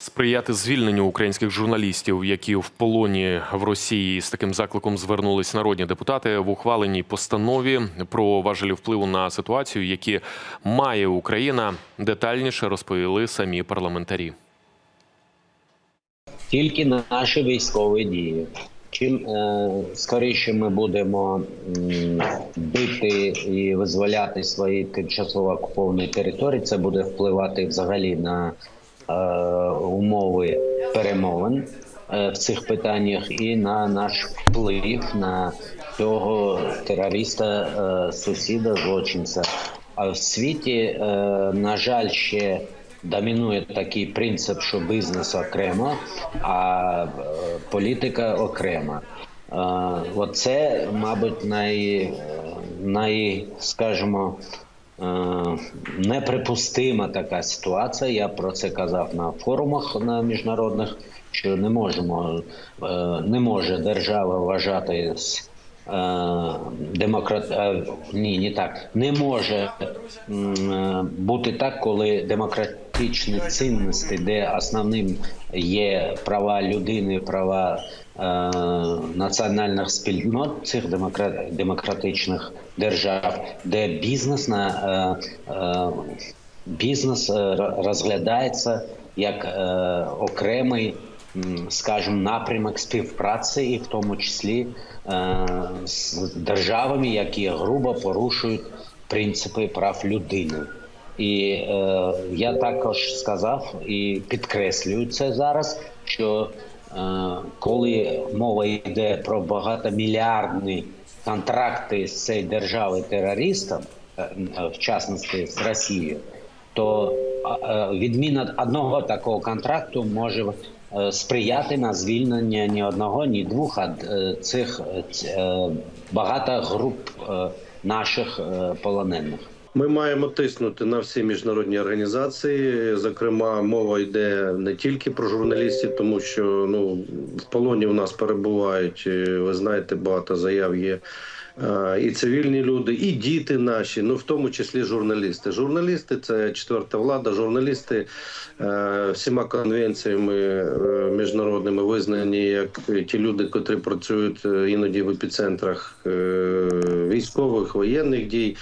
Сприяти звільненню українських журналістів, які в полоні в Росії з таким закликом звернулись народні депутати в ухваленій постанові про важелі впливу на ситуацію, які має Україна. Детальніше розповіли самі парламентарі. тільки на наші військові дії. Чим е, скоріше ми будемо бити і визволяти свої тимчасово окуповані території, це буде впливати взагалі на умови перемовин е, в цих питаннях і на наш вплив на цього терориста, е, сусіда, злочинця. А в світі, е, на жаль, ще домінує такий принцип, що бізнес окремо, а е, політика окремо. Е, Оце, мабуть, най, е, най скажімо, е, неприпустима така ситуація. Я про це казав на форумах на міжнародних, що не можемо, е, не може держава вважати е, демократ е, ні, не так не може е, бути так, коли демократичні цінності, де основним є права людини, права е, національних спільнот цих демократ, демократичних держав, де бізнес на е, е, бізнес е, розглядається як е, окремий скажімо, напрямок співпраці, і в тому числі е, з державами, які грубо порушують принципи прав людини. І е, я також сказав і підкреслюю це зараз, що е, коли мова йде про багатомільярдні контракти з цією державою терористом, е, в частності з Росією, то е, відміна одного такого контракту може е, сприяти на звільнення ні одного, ні двох а цих багато груп наших полонених. Ми маємо тиснути на всі міжнародні організації. Зокрема, мова йде не тільки про журналістів, тому що ну в полоні у нас перебувають. е, Ви знаєте, багато заяв є. е, І цивільні люди, і діти наші, ну в тому числі журналісти. Журналісти це четверта влада. Журналісти е, всіма конвенціями міжнародними визнані як ті люди, котрі працюють іноді в епіцентрах військових воєнних дій.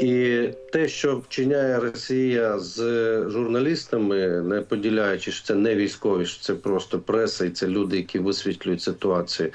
І те, що вчиняє Росія з журналістами, не поділяючи, що це не військові, що це просто преса, і це люди, які висвітлюють ситуацію.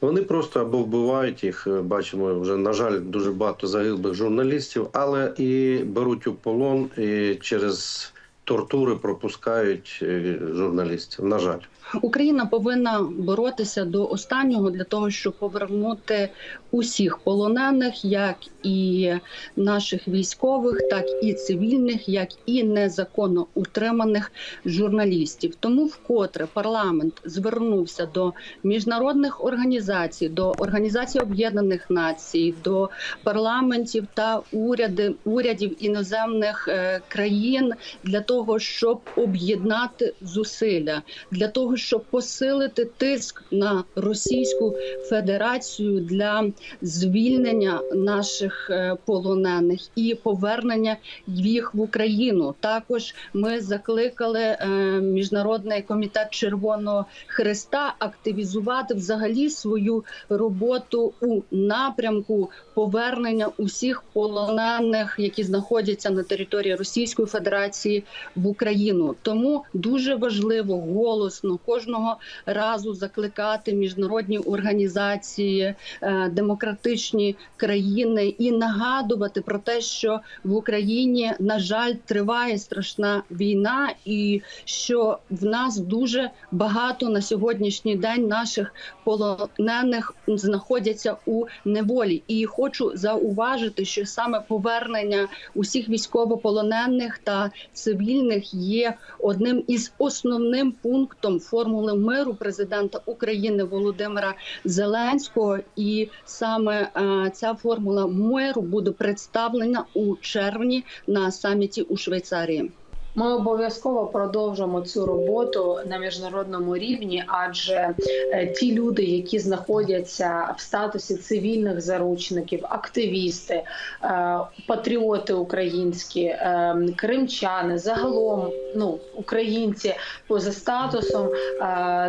Вони просто або вбивають їх. Бачимо вже на жаль дуже багато загиблих журналістів, але і беруть у полон і через тортури пропускають е, журналістів. На жаль. Україна повинна боротися до останнього для того, щоб повернути усіх полонених, як і наших військових, так і цивільних, як і незаконно утриманих журналістів. Тому вкотре парламент звернувся до міжнародних організацій, до Організації Об'єднаних Націй, до парламентів та уряди урядів іноземних е, країн для того, щоб об'єднати зусилля, для того, щоб посилити тиск на Російську Федерацію для звільнення наших е, полонених і повернення їх в Україну. Також ми закликали е, міжнародний комітет Червоного Христа активізувати взагалі свою роботу у напрямку повернення усіх полонених, які знаходяться на території Російської Федерації в Україну. Тому дуже важливо голосно кожного разу закликати міжнародні організації, е, демократичні країни і нагадувати про те, що в Україні на жаль триває страшна війна, і що в нас дуже багато на сьогоднішній день наших полонених знаходяться у неволі. І хочу зауважити, що саме повернення усіх військовополонених та цивільних є одним із основним пунктом формули миру президента України Володимира Зеленського. І саме е, ця формула миру буде представлена у червні на саміті у Швейцарії. Ми обов'язково продовжимо цю роботу на міжнародному рівні, адже е, ті люди, які знаходяться в статусі цивільних заручників, активісти, е, патріоти українські, е, кримчани, загалом ну українці поза статусом,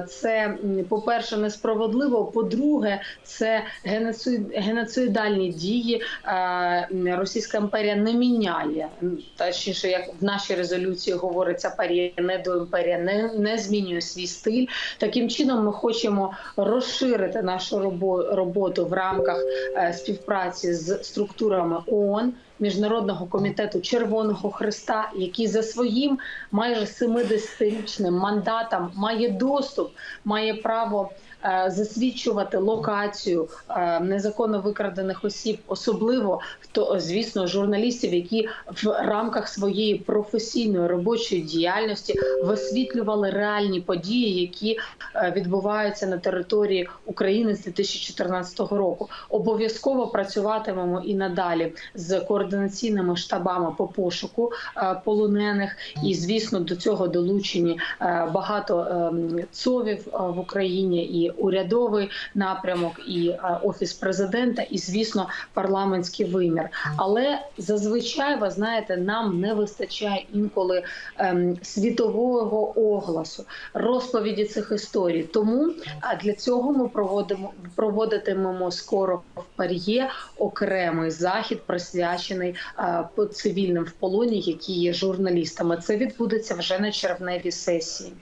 це по-перше, несправедливо. По-друге, це геноцид, геноцидальні дії. Російська імперія не міняє точніше, як в нашій резолюції говориться, парія не до імперія не, не змінює свій стиль. Таким чином, ми хочемо розширити нашу роботу в рамках е, співпраці з структурами ООН. Міжнародного комітету Червоного Христа, який за своїм майже 70-річним мандатом має доступ, має право е, засвідчувати локацію е, незаконно викрадених осіб, особливо то звісно журналістів, які в рамках своєї професійної робочої діяльності висвітлювали реальні події, які е, відбуваються на території України з 2014 року. Обов'язково працюватимемо і надалі з координаційними штабами по пошуку е, полонених, і звісно до цього долучені е, багато ем, цовів е, в Україні, і урядовий напрямок, і е, офіс президента, і звісно парламентський вимір. Але зазвичай, ви знаєте, нам не вистачає інколи ем, світового огласу, розповіді цих історій. Тому для цього ми проводимо проводитимемо скоро в Пар'є окремий захід, присвячений е, по- цивільним в полоні, які є журналістами. Це відбудеться вже на червневій сесії.